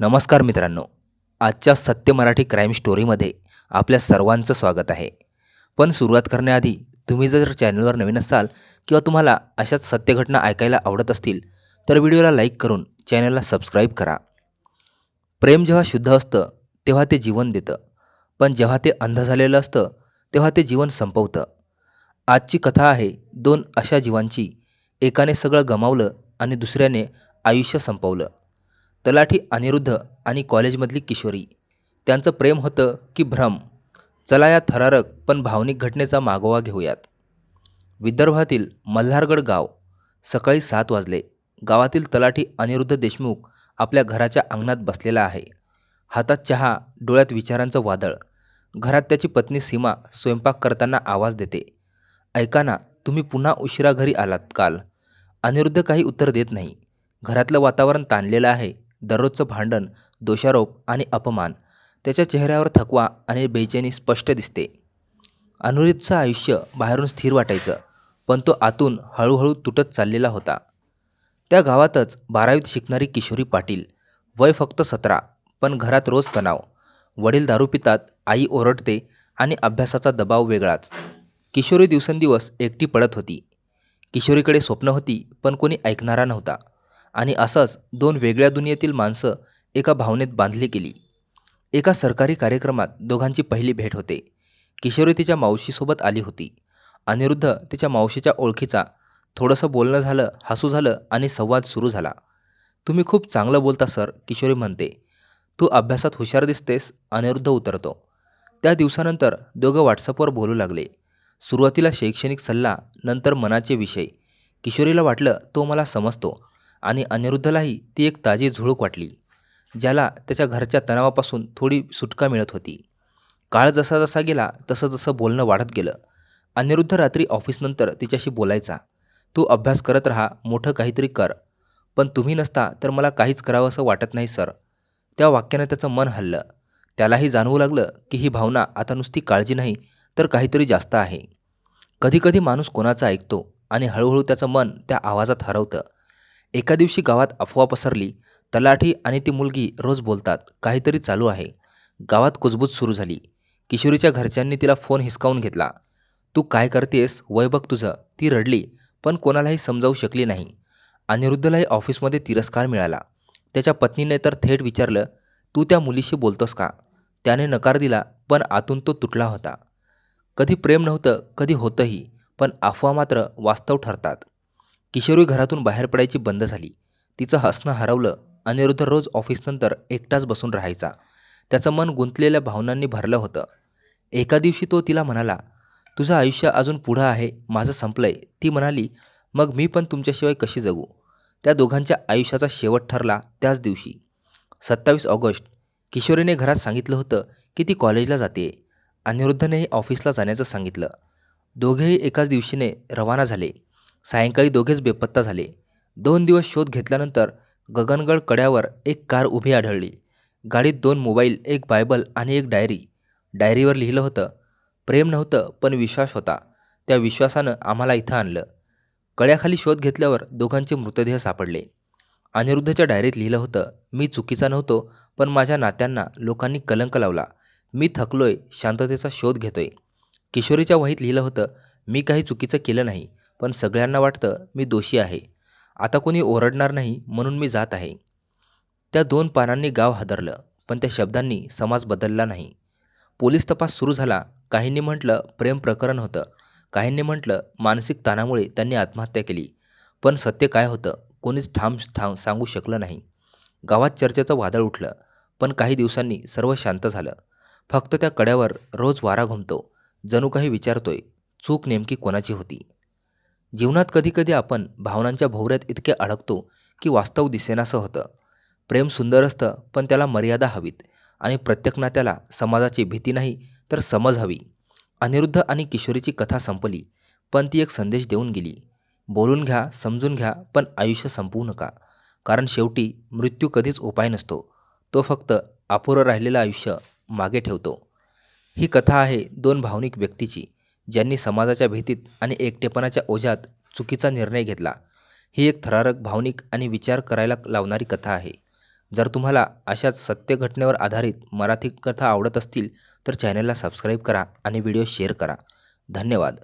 नमस्कार मित्रांनो. आजच्या सत्य मराठी क्राईम स्टोरीमध्ये आपल्या सर्वांचं स्वागत आहे. पण सुरुवात करण्याआधी तुम्ही जर चॅनलवर नवीन असाल किंवा तुम्हाला अशाच सत्यघटना ऐकायला आवडत असतील तर व्हिडिओला लाईक करून चॅनलला सबस्क्राईब करा. प्रेम जेव्हा शुद्ध असतं तेव्हा ते जीवन देतं. पण जेव्हा ते अंध झालेलं असतं तेव्हा ते जीवन संपवतं. आजची कथा आहे दोन अशा जीवांची एकाने सगळं गमावलं आणि दुसऱ्याने आयुष्य संपवलं. तलाठी अनिरुद्ध आणि कॉलेजमधली किशोरी. त्यांचं प्रेम होतं की भ्रम. चला या थरारक पण भावनिक घटनेचा मागोवा घेऊयात. विदर्भातील मल्हारगड गाव. सकाळी सात वाजले. गावातील तलाठी अनिरुद्ध देशमुख आपल्या घराच्या अंगणात बसलेला आहे. हातात चहा डोळ्यात विचारांचं वादळ. घरात त्याची पत्नी सीमा स्वयंपाक करताना आवाज देते. ऐका ना तुम्ही पुन्हा उशिरा घरी आलात काल. अनिरुद्ध काही उत्तर देत नाही. घरातलं वातावरण ताणलेलं आहे. दररोजचं भांडण दोषारोप आणि अपमान. त्याच्या चेहऱ्यावर थकवा आणि बेचैनी स्पष्ट दिसते. अनिरुद्धचं आयुष्य बाहेरून स्थिर वाटायचं पण तो आतून हळूहळू तुटत चाललेला होता. त्या गावातच बारावीत शिकणारी किशोरी पाटील वय फक्त सतरा पण घरात रोज तणाव. वडील दारू पितात आई ओरडते आणि अभ्यासाचा दबाव वेगळाच. किशोरी दिवसेंदिवस एकटी पडत होती. किशोरीकडे स्वप्न होती पण कोणी ऐकणारा नव्हता. आणि असंच दोन वेगळ्या दुनियेतील माणसं एका भावनेत बांधली गेली. एका सरकारी कार्यक्रमात दोघांची पहिली भेट होते. किशोरी तिच्या मावशीसोबत आली होती. अनिरुद्ध तिच्या मावशीच्या ओळखीचा. थोडंसं बोलणं झालं हसू झालं आणि संवाद सुरू झाला. तुम्ही खूप चांगलं बोलता सर किशोरी म्हणते. तू अभ्यासात हुशार दिसतेस अनिरुद्ध उतरतो. त्या दिवसानंतर दोघं व्हॉट्सअपवर बोलू लागले. सुरुवातीला शैक्षणिक सल्ला नंतर मनाचे विषय. किशोरीला वाटलं तो मला समजतो. आणि अनिरुद्धलाही ती एक ताजी झुळूक वाटली ज्याला त्याच्या घरच्या तणावापासून थोडी सुटका मिळत होती. काळ जसा जसा गेला तसं जसं बोलणं वाढत गेलं. अनिरुद्ध रात्री ऑफिसनंतर तिच्याशी बोलायचा तू अभ्यास करत राहा मोठं काहीतरी कर. पण तुम्ही नसता तर मला काहीच करावं असं वाटत नाही सर. त्या वाक्यानं त्याचं मन हल्लं. त्यालाही जाणवू लागलं की ही भावना आता नुसती काळजी नाही तर काहीतरी जास्त आहे. कधीकधी माणूस कोणाचा ऐकतो आणि हळूहळू त्याचं मन त्या आवाजात हरवतं. एका दिवशी गावात अफवा पसरली तलाठी आणि ती मुलगी रोज बोलतात काहीतरी चालू आहे. गावात कुजबूज सुरू झाली. किशोरीच्या घरच्यांनी तिला फोन हिसकावून घेतला. तू काय करतेस? वय बघ तुझं. ती रडली पण कोणालाही समजावू शकली नाही. अनिरुद्धलाही ऑफिसमध्ये तिरस्कार मिळाला. त्याच्या पत्नीने तर थेट विचारलं तू त्या मुलीशी बोलतोस का? त्याने नकार दिला पण आतून तो तुटला होता. कधी प्रेम नव्हतं कधी होतंही पण अफवा मात्र वास्तव ठरतात. किशोरी घरातून बाहेर पडायची बंद झाली. तिचं हसणं हरवलं. अनिरुद्ध रोज ऑफिसनंतर एकटाच बसून राहायचा. त्याचं मन गुंतलेल्या भावनांनी भरलं होतं. एका दिवशी तो तिला म्हणाला तुझं आयुष्य अजून पुढं आहे. माझं संपलंय. ती म्हणाली मग मी पण तुमच्याशिवाय कशी जगू? त्या दोघांच्या आयुष्याचा शेवट ठरला त्याच दिवशी. सत्तावीस ऑगस्ट. किशोरीने घरात सांगितलं होतं की ती कॉलेजला जाते. अनिरुद्धनेही ऑफिसला जाण्याचं सांगितलं. दोघेही एकाच दिवशीने रवाना झाले. सायंकाळी दोघेच बेपत्ता झाले. दोन दिवस शोध घेतल्यानंतर गगनगड कड्यावर एक कार उभी आढळली. गाडीत दोन मोबाईल एक बायबल आणि एक डायरी. डायरीवर लिहिलं होतं प्रेम नव्हतं पण विश्वास होता त्या विश्वासानं आम्हाला इथं आणलं. कड्याखाली शोध घेतल्यावर दोघांचे मृतदेह सापडले. अनिरुद्धच्या डायरीत लिहिलं होतं मी चुकीचा नव्हतो पण माझ्या नात्यांना लोकांनी कलंक लावला. मी थकलोय शांततेचा शोध घेतोय. किशोरीच्या वहीत लिहिलं होतं मी काही चुकीचं केलं नाही. पण सगळ्यांना वाटतं मी दोषी आहे. आता कोणी ओरडणार नाही म्हणून मी जात आहे. त्या दोन पानांनी गाव हादरलं पण त्या शब्दांनी समाज बदलला नाही. पोलीस तपास सुरू झाला. काहींनी म्हटलं प्रेम प्रकरण होतं. काहींनी म्हटलं मानसिक ताणामुळे त्यांनी आत्महत्या केली. पण सत्य काय होतं कोणीच ठाम ठाम सांगू शकलं नाही. गावात चर्चेचं वादळ उठलं पण काही दिवसांनी सर्व शांत झालं. फक्त त्या कड्यावर रोज वारा घुमतो. जणू काही विचारतोय चूक नेमकी कोणाची होती? जीवनात कधीकधी आपण भावनांच्या भोवऱ्यात इतके अडकतो की वास्तव दिसेनासं होतं. प्रेम सुंदर असतं पण त्याला मर्यादा हवीत आणि प्रत्येक नात्याला समाजाची भीती नाही तर समज हवी. अनिरुद्ध आणि किशोरीची कथा संपली पण ती एक संदेश देऊन गेली. बोलून घ्या समजून घ्या पण आयुष्य संपवू नका. कारण शेवटी मृत्यू कधीच उपाय नसतो. तो फक्त अपुरं राहिलेलं आयुष्य मागे ठेवतो. ही कथा आहे दोन भावनिक व्यक्तीची. ज्यांनी समाजाच्या भीतीत आणि एकटेपणाच्या ओझ्यात चुकीचा निर्णय घेतला. ही एक थरारक भावनिक आणि विचार करायला लावणारी कथा आहे. जर तुम्हाला अशाच सत्य घटनेवर आधारित मराठी कथा आवडत असतील तर चॅनलला सबस्क्राईब करा आणि व्हिडिओ शेअर करा. धन्यवाद.